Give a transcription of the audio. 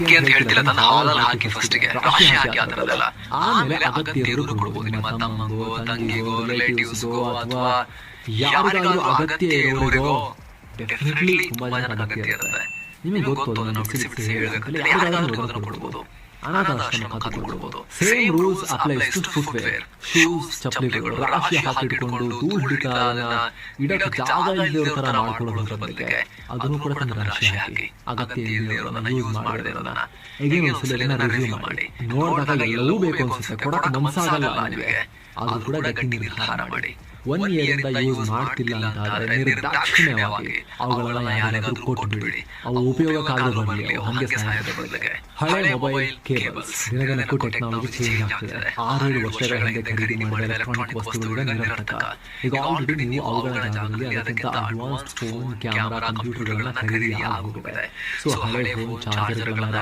ಯಾಕೆ ಅಂತ ಹೇಳ್ತಿಲ್ಲ. ತನ್ನ ಹಾಲಲ್ಲಿ ಹಾಕಿ ಫಸ್ಟಿಗೆ ರಾಶಿ ಹಾಕಿ ಆ ಥರದ್ದೆಲ್ಲ. ಆಮೇಲೆ ಅಗತ್ಯ ಇರೋರು ಕೊಡ್ಬೋದು ನಿಮ್ಮ ತಮ್ಮಂಗೋ ತಂಗಿಗೋ ರಿಲೇಟಿವ್ಸ್ಗೋ ಅಥವಾ ಯಾರಿಗಾದ್ರೂ ಅಗತ್ಯ ಇರೋರಿಗೋ ಡೆಫಿನೆಟ್ಲಿ ತುಂಬಾ ಜನ ಅಗತ್ಯ ಇರುತ್ತೆ. ನಿಮಗೆ ಗೊತ್ತು ಅದನ್ನು ಬಿಸಿ ಬಿಸಿ ಹೇಳಬೇಕಂದ್ರೆ ಯಾರಿಗಾದ್ರೂ ಅದನ್ನ ಕೊಡ್ಬೋದು. ಅನಾಥಾಶ್ರಮ ಕೊಡ್ಬೋದು same rules applies to footwear shoes ಚಪ್ಪಲಿಗಳು ರಾಶಿ ಹಾಕಿಟ್ಕೊಂಡು ಧೂಳು ಹಿಡಿತಾ ಅದನ್ನ ಇಡಕ್ಕೆ ಜಾಗ ಇಲ್ಲದೆ ತರ ಮಾಡ್ಕೊಳ್ಳೋದ್ರ ಬದಲಿಗೆ ಅದನ್ನು ಕೂಡ ತಂದು ರಾಶಿ ಹಾಕಿ ಅಗತ್ಯ ಇಲ್ಲದೆ ಯೂಸ್ ಮಾಡದೆ ಹೇಗೆ ಒಂದ್ಸಲ ರಿವ್ಯೂ ಮಾಡಿ ನೋಡಿದಾಗ ಎಲ್ಲವೂ ಬೇಕು ಅನ್ಸುತ್ತೆ. ಕೊಡಕ್ಕೆ ಮನ್ಸಾಗಲ್ಲ ನಿಮಗೆ ಅದು ಕೂಡ ಗಟ್ಟಿ ನಿರ್ಧಾರ ಮಾಡಿ. ಒನ್ ಇಯರ್ ಇಂದ ಯೂಸ್ ಮಾಡ್ತಿಲ್ಲ ಅಂತ ಆದರೆ ನಿರ್ದಾಕ್ಷಿಣ್ಯವಾಗಿ ಅವುಗಳನ್ನ ಯಾರಿಗಾದ್ರೂ ಕೊಟ್ಬಿಡಿ. ಅವು ಉಪಯೋಗಕ್ಕಾಗದ ಬರಲಿ ಅವು ಹಂಗೆ ಸಹಾಯ ಹಳೆ ಮೊಬೈಲ್ ಕೇಬಲ್ಸ್ ದಿನದಿನಕ್ಕೂ ಟೆಕ್ನಾಲಜಿ ಚೇಂಜ್ ಆಗ್ತಿದೆ. ಆರೇಳು ವರ್ಷಗಳ ಹಿಂದೆ ಖರೀದಿ ಮಾಡಿದ ಎಲೆಕ್ಟ್ರಾನಿಕ್ ವಸ್ತುಗಳು ನಿರರ್ಥಕ ಈಗ ಆಲ್ರೆಡಿ ನೀವು ಅವುಗಳ ಜಾಗದಲ್ಲಿ ಅದಕ್ಕಿಂತ ಅಡ್ವಾನ್ಸ್ ಫೋನ್ ಕ್ಯಾಮರಾ ಕಂಪ್ಯೂಟರ್ಗಳನ್ನ ಖರೀದಿ ಆಗೋಗಿದೆ. ಸೊ ಹಳೆ ಫೋನ್ ಚಾರ್ಜರ್ಗಳನ್ನ